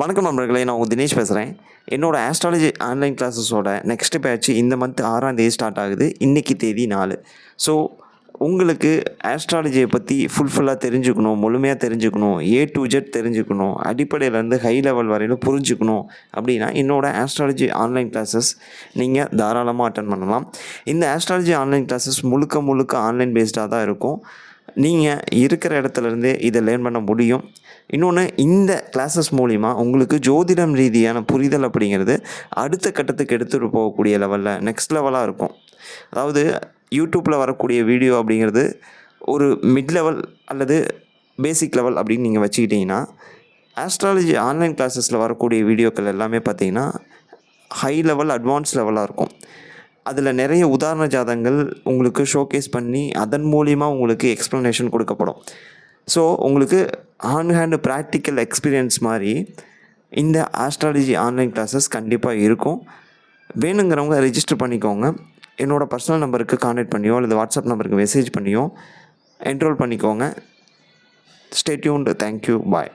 வணக்கம் நண்பர்களே நான் உங்கள் தினேஷ் பேசுகிறேன். என்னோடய ஆஸ்ட்ராலஜி ஆன்லைன் கிளாஸஸோட நெக்ஸ்ட் பேட்ச் இந்த மந்த் ஆறாம் தேதி ஸ்டார்ட் ஆகுது. இன்றைக்கி தேதி நாலு. ஸோ உங்களுக்கு ஆஸ்ட்ராலஜியை பற்றி ஃபுல்ஃபுல்லாக தெரிஞ்சுக்கணும் முழுமையாக தெரிஞ்சுக்கணும் ஏ டு ஜெட் தெரிஞ்சுக்கணும் அடிப்படையிலேருந்து ஹை லெவல் வரையிலும் புரிஞ்சுக்கணும் அப்படின்னா என்னோடய ஆஸ்ட்ராலஜி ஆன்லைன் கிளாஸஸ் நீங்கள் தாராளமாக அட்டன் பண்ணலாம். இந்த ஆஸ்ட்ராலஜி ஆன்லைன் கிளாஸஸ் முழுக்க முழுக்க ஆன்லைன் பேஸ்டாக தான் இருக்கும். நீங்கள் இருக்கிற இடத்துலேருந்து இதை லேர்ன் பண்ண முடியும். இன்னொன்று இந்த கிளாஸஸ் மூலிமா உங்களுக்கு ஜோதிடம் ரீதியான புரிதல் அப்படிங்கிறது அடுத்த கட்டத்துக்கு எடுத்துகிட்டு போகக்கூடிய லெவலில் நெக்ஸ்ட் லெவலாக இருக்கும். அதாவது யூடியூப்பில் வரக்கூடிய வீடியோ அப்படிங்கிறது ஒரு மிட் லெவல் அல்லது பேசிக் லெவல் அப்படின்னு நீங்கள் வச்சுக்கிட்டிங்கன்னா ஆஸ்ட்ராலஜி ஆன்லைன் கிளாஸஸில் வரக்கூடிய வீடியோக்கள் எல்லாமே பார்த்தீங்கன்னா ஹை லெவல் அட்வான்ஸ் லெவலாக இருக்கும். அதில் நிறைய உதாரண ஜாதங்கள் உங்களுக்கு ஷோகேஸ் பண்ணி அதன் மூலிமா உங்களுக்கு எக்ஸ்ப்ளனேஷன் கொடுக்கப்படும். ஸோ உங்களுக்கு ஆன் ஹேண்டு ப்ராக்டிக்கல் எக்ஸ்பீரியன்ஸ் மாதிரி இந்த ஆஸ்ட்ராலஜி ஆன்லைன் கிளாஸஸ் கண்டிப்பாக இருக்கும். வேணுங்கிறவங்க ரிஜிஸ்டர் பண்ணிக்கோங்க. என்னோடய பர்சனல் நம்பருக்கு கான்டாக்ட் பண்ணியோ அல்லது வாட்ஸ்அப் நம்பருக்கு மெசேஜ் பண்ணியோ என்ரோல் பண்ணிக்கோங்க. ஸ்டேட்யூன்டு தேங்க்யூ பாய்